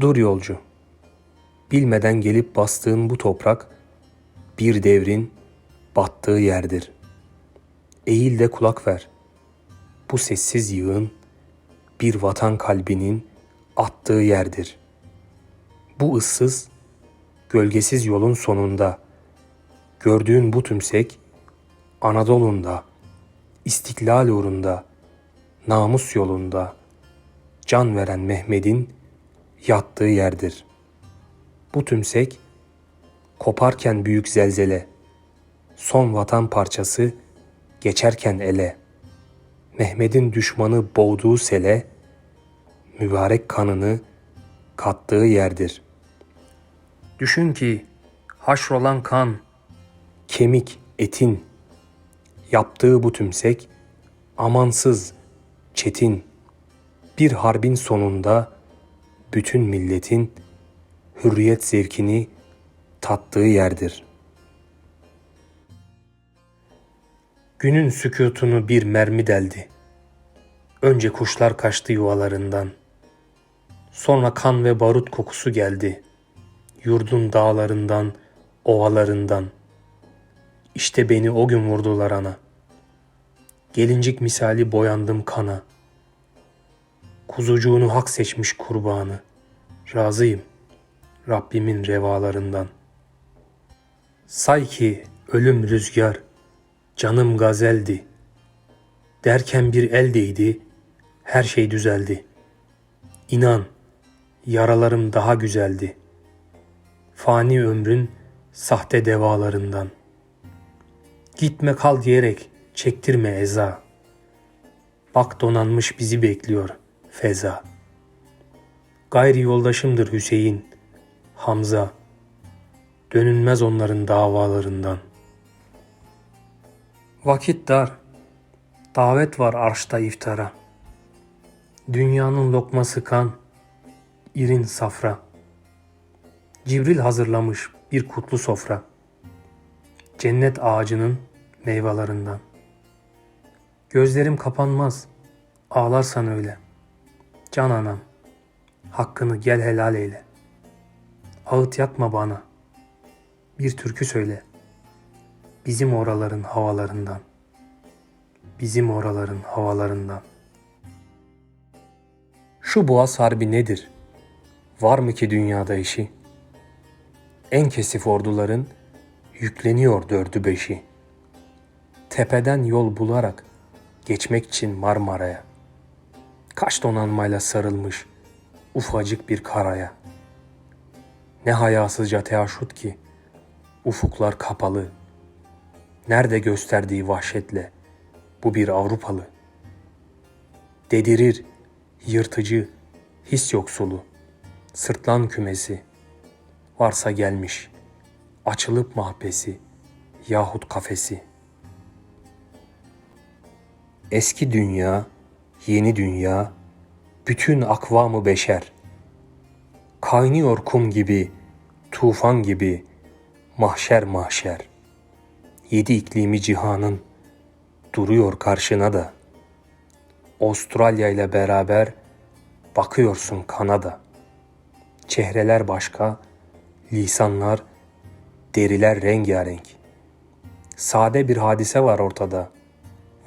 Dur yolcu. Bilmeden gelip bastığın bu toprak bir devrin battığı yerdir. Eğil de kulak ver. Bu sessiz yığın bir vatan kalbinin attığı yerdir. Bu ıssız, gölgesiz yolun sonunda gördüğün bu tümsek Anadolu'nda, istiklal uğrunda, namus yolunda can veren Mehmet'in yattığı yerdir. Bu tümsek koparken büyük zelzele, son vatan parçası geçerken ele, Mehmet'in düşmanı boğduğu sele, mübarek kanını kattığı yerdir. Düşün ki haşrolan kan, kemik, etin, yaptığı bu tümsek, amansız, çetin, bir harbin sonunda bütün milletin hürriyet zevkini tattığı yerdir. Günün sükutunu bir mermi deldi. Önce kuşlar kaçtı yuvalarından. Sonra kan ve barut kokusu geldi. Yurdun dağlarından, ovalarından. İşte beni o gün vurdular ana. Gelincik misali boyandım kana. Kuzucuğunu hak seçmiş kurbanı. Razıyım Rabbimin revalarından. Say ki ölüm rüzgar, canım gazeldi. Derken bir el değdi, her şey düzeldi. İnan, yaralarım daha güzeldi. Fani ömrün sahte devalarından. Gitme kal diyerek çektirme eza. Bak donanmış bizi bekliyor feza. Gayri yoldaşımdır Hüseyin, Hamza. Dönülmez onların davalarından. Vakit dar. Davet var arşta iftara. Dünyanın lokması kan, irin safra. Cibril hazırlamış bir kutlu sofra. Cennet ağacının meyvelerinden. Gözlerim kapanmaz, ağlarsan öyle. Can anam, hakkını gel helal eyle. Ağıt yakma bana, bir türkü söyle. Bizim oraların havalarından. Bizim oraların havalarından. Şu boğaz harbi nedir? Var mı ki dünyada işi? En kesif orduların yükleniyor dördü beşi. Tepeden yol bularak geçmek için Marmara'ya. Kaç donanmayla sarılmış ufacık bir karaya. Ne hayasızca teaşut ki ufuklar kapalı. Nerede gösterdiği vahşetle bu bir Avrupalı. Dedirir, yırtıcı, his yoksulu, sırtlan kümesi. Varsa gelmiş, açılıp mahbesi yahut kafesi. Eski dünya, yeni dünya, bütün akvamı beşer. Kaynıyor kum gibi, tufan gibi, mahşer mahşer. Yedi iklimi cihanın duruyor karşına da. Avustralya ile beraber bakıyorsun Kanada. Çehreler başka, lisanlar, deriler rengarenk. Sade bir hadise var ortada.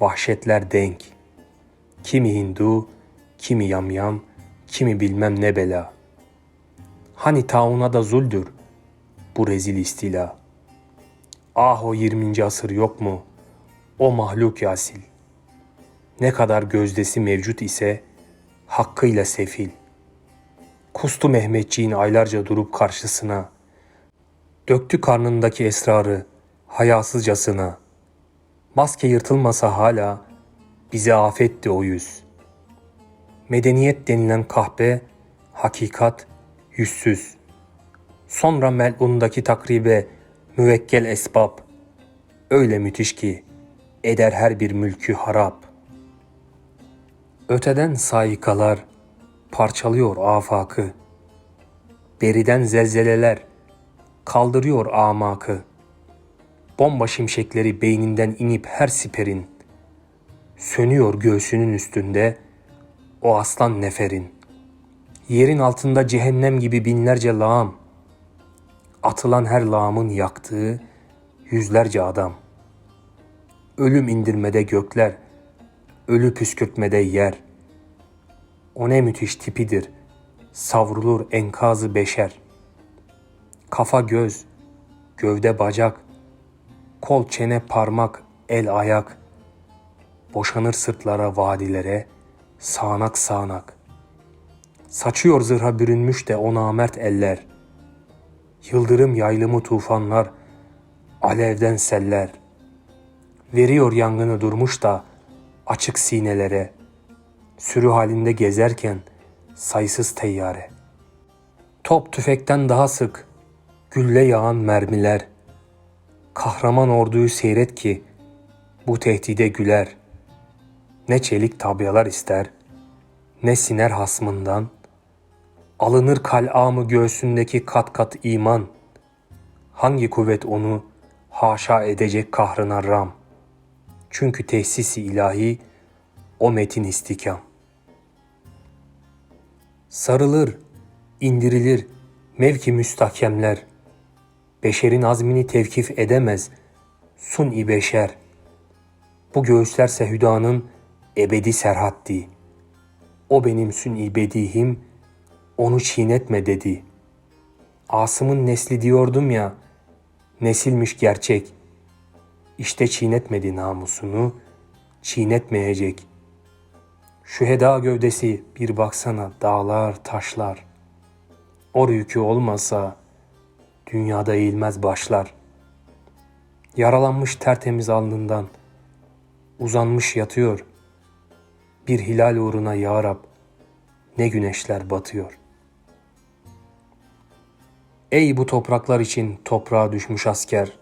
Vahşetler denk. Kimi Hindu, kimi yamyam, kimi bilmem ne bela. Hani tauna da zuldür bu rezil istila. Ah o 20. asır yok mu? O mahluk yasil. Ne kadar gözdesi mevcut ise hakkıyla sefil. Kustu Mehmetçiğin aylarca durup karşısına. Döktü karnındaki esrarı hayasızcasına. Maske yırtılmasa hala bize afetti o yüz. Medeniyet denilen kahpe, hakikat, yüzsüz. Sonra melundaki takribe müvekkel esbab. Öyle müthiş ki eder her bir mülkü harap. Öteden sayikalar parçalıyor afakı. Beriden zelzeleler kaldırıyor amakı. Bomba şimşekleri beyninden inip her siperin. Sönüyor göğsünün üstünde o aslan neferin. Yerin altında cehennem gibi binlerce lağım. Atılan her lağımın yaktığı yüzlerce adam. Ölüm indirmede gökler, ölü püskürtmede yer. O ne müthiş tipidir, savrulur enkazı beşer. Kafa göz, gövde bacak, kol çene parmak, el ayak. Boşanır sırtlara vadilere, sağanak sağanak. Saçıyor zırha bürünmüş de o namert eller. Yıldırım yaylımı tufanlar, alevden seller. Veriyor yangını durmuş da açık sinelere. Sürü halinde gezerken sayısız teyyare. Top tüfekten daha sık, gülle yağan mermiler. Kahraman orduyu seyret ki bu tehdide güler. Ne çelik tabyalar ister, ne siner hasmından, Alınır kal'amı göğsündeki kat kat iman. Hangi kuvvet onu haşa edecek kahrına ram? Çünkü tesisi ilahi o metin istikam. Sarılır, indirilir mevki müstakemler. Beşerin azmini tevkif edemez sun-i beşer. Bu göğüslerse hüdanın ebedi serhaddi. O benim sun-i bedihim, onu çiğnetme dedi. Asım'ın nesli diyordum ya, nesilmiş gerçek. İşte çiğnetmedi namusunu, çiğnetmeyecek. Şu heda gövdesi bir baksana dağlar, taşlar. Or yükü olmasa dünyada eğilmez başlar. Yaralanmış tertemiz alnından uzanmış yatıyor. Bir hilal uğruna ya Rab ne güneşler batıyor. Ey bu topraklar için toprağa düşmüş asker.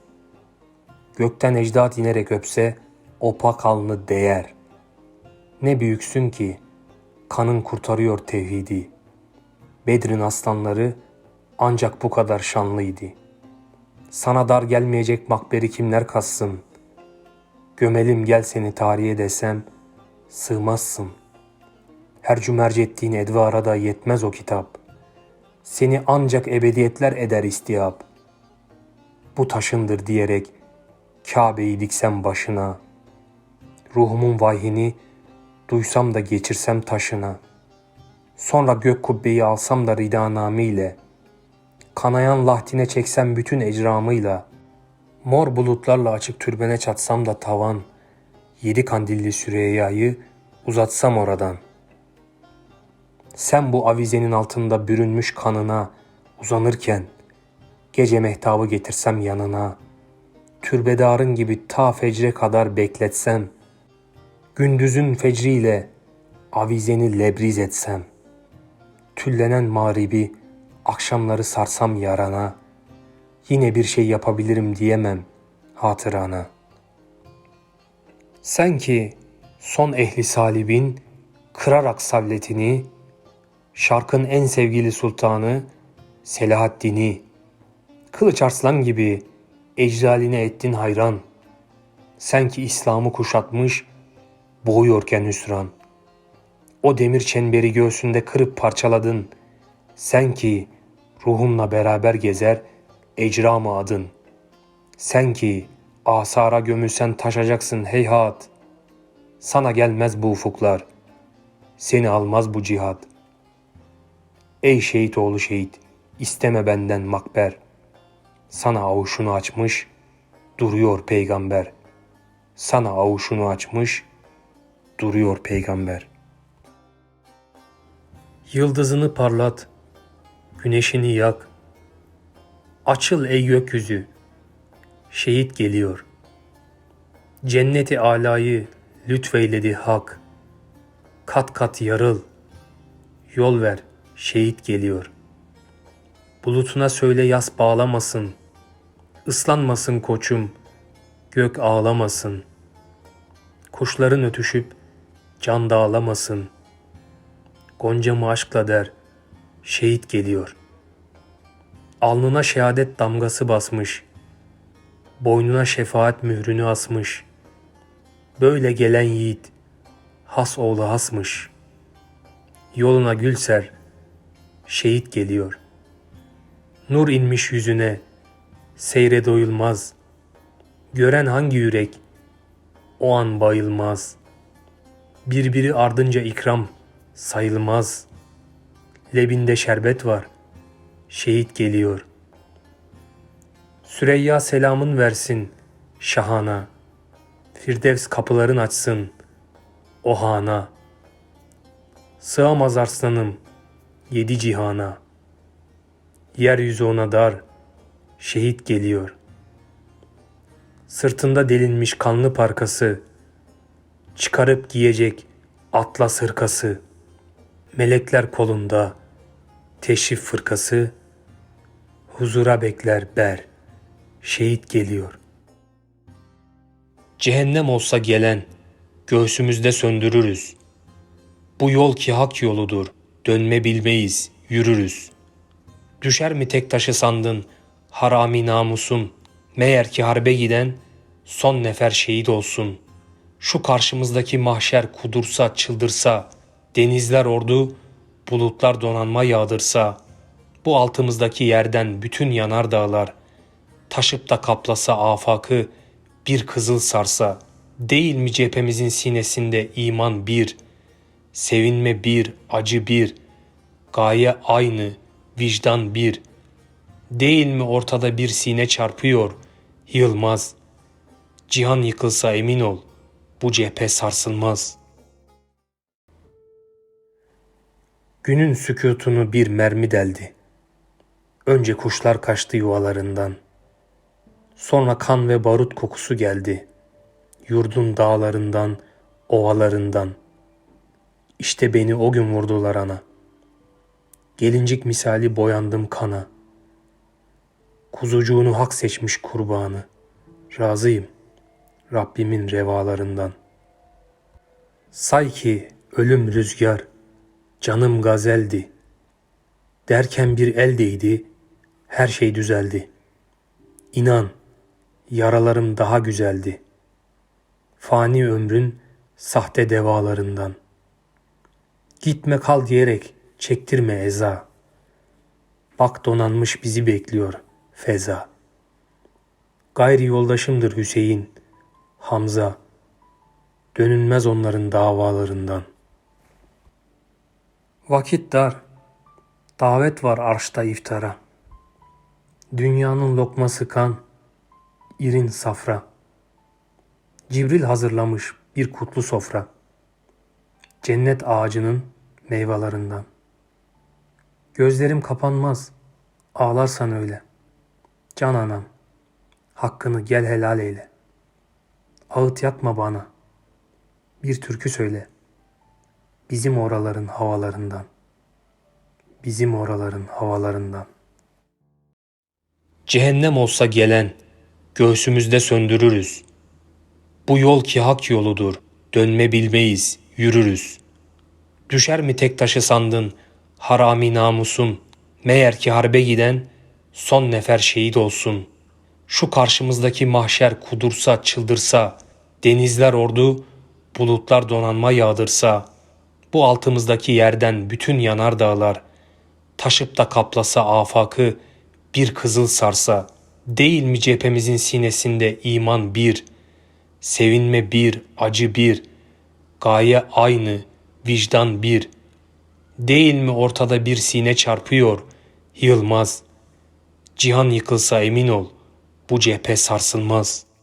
Gökten ecdat inerek öpse o pak alnı değer. Ne büyüksün ki kanın kurtarıyor tevhidi. Bedrin aslanları ancak bu kadar şanlıydı. Sana dar gelmeyecek makberi kimler kassın? Gömelim gel seni tarihe desem sığmazsın. Her cümerc ettiğin edvara da yetmez o kitap. Seni ancak ebediyetler eder istiyap. Bu taşındır diyerek Kabe'yi diksem başına. Ruhumun vahini duysam da geçirsem taşına. Sonra gök kubbeyi alsam da ridanamiyle. Kanayan lahtine çeksem bütün ecramıyla. Mor bulutlarla açık türbene çatsam da tavan. Yedi kandilli Süreyya'yı uzatsam oradan. Sen bu avizenin altında bürünmüş kanına uzanırken gece mehtabı getirsem yanına, türbedarın gibi ta fecre kadar bekletsem, gündüzün fecriyle avizeni lebriz etsem, tüllenen mağribi akşamları sarsam yarana, yine bir şey yapabilirim diyemem hatırana. Sen ki son ehli salibin kırarak savletini, şarkın en sevgili sultanı Selahaddin'i, kılıç arslan gibi ecdaline ettin hayran. Sen ki İslam'ı kuşatmış, boğuyorken hüsran. O demir çemberi göğsünde kırıp parçaladın. Sen ki ruhumla beraber gezer, ecramı adın. Sen ki asara gömülsen taşacaksın heyhat. Sana gelmez bu ufuklar, seni almaz bu cihat.'' Ey şehit oğlu şehit, isteme benden makber. Sana avuşunu açmış, duruyor peygamber. Sana avuşunu açmış, duruyor peygamber. Yıldızını parlat, güneşini yak. Açıl ey gökyüzü, şehit geliyor. Cenneti alayı lütfeyledi hak. Kat kat yarıl, yol ver.'' şehit geliyor. Bulutuna söyle yas bağlamasın, ıslanmasın koçum, gök ağlamasın. Kuşların ötüşüp can dağlamasın. Goncamı aşkla der, şehit geliyor. Alnına şehadet damgası basmış, boynuna şefaat mührünü asmış. Böyle gelen yiğit, has oğlu hasmış. Yoluna gül ser, şehit geliyor. Nur inmiş yüzüne, seyre doyulmaz. Gören hangi yürek, o an bayılmaz. Birbiri ardınca ikram sayılmaz. Lebinde şerbet var, şehit geliyor. Süreyya selamın versin şahana. Firdevs kapıların açsın o hana. Sığamaz arslanım yedi cihana. Yeryüzü ona dar, şehit geliyor. Sırtında delinmiş kanlı parkası, çıkarıp giyecek atlas hırkası. Melekler kolunda, teşrif fırkası, huzura bekler ber, şehit geliyor. Cehennem olsa gelen, göğsümüzde söndürürüz. Bu yol ki hak yoludur, dönme bilmeyiz, yürürüz. Düşer mi tek taşı sandın, harami namusun, meğer ki harbe giden, son nefer şehit olsun. Şu karşımızdaki mahşer kudursa, çıldırsa, denizler ordu, bulutlar donanma yağdırsa, bu altımızdaki yerden bütün yanar dağlar, taşıp da kaplasa afakı, bir kızıl sarsa, değil mi cephemizin sinesinde iman bir, sevinme bir, acı bir, gaye aynı, vicdan bir, değil mi ortada bir sine çarpıyor, yılmaz, cihan yıkılsa emin ol, bu cephe sarsılmaz. Günün sükutunu bir mermi deldi. Önce kuşlar kaçtı yuvalarından. Sonra kan ve barut kokusu geldi. Yurdun dağlarından, ovalarından. İşte beni o gün vurdular ana. Gelincik misali boyandım kana. Kuzucuğunu hak seçmiş kurbanı. Razıyım Rabbimin revalarından. Say ki ölüm rüzgar, canım gazeldi. Derken bir el değdi, her şey düzeldi. İnan, yaralarım daha güzeldi. Fani ömrün sahte devalarından. Gitme kal diyerek çektirme eza. Bak donanmış bizi bekliyor feza. Gayri yoldaşımdır Hüseyin, Hamza. Dönülmez onların davalarından. Vakit dar. Davet var arşta iftara. Dünyanın lokması kan, irin safra. Cibril hazırlamış bir kutlu sofra. Cennet ağacının meyvelerinden. Gözlerim kapanmaz, ağlarsan öyle. Can anam, hakkını gel helal eyle. Ağıt yakma bana, bir türkü söyle. Bizim oraların havalarından. Bizim oraların havalarından. Cehennem olsa gelen, göğsümüzde söndürürüz. Bu yol ki hak yoludur, dönme bilmeyiz, yürürüz. Düşer mi tek taşı sandın, harami namusun, meğer ki harbe giden, son nefer şehit olsun. Şu karşımızdaki mahşer kudursa, çıldırsa, denizler ordu, bulutlar donanma yağdırsa, bu altımızdaki yerden bütün yanar dağlar, taşıp da kaplasa afakı, bir kızıl sarsa, değil mi cephemizin sinesinde iman bir, sevinme bir, acı bir, gaye aynı, vicdan bir, değil mi ortada bir sine çarpıyor, yılmaz, cihan yıkılsa emin ol, bu cephe sarsılmaz.''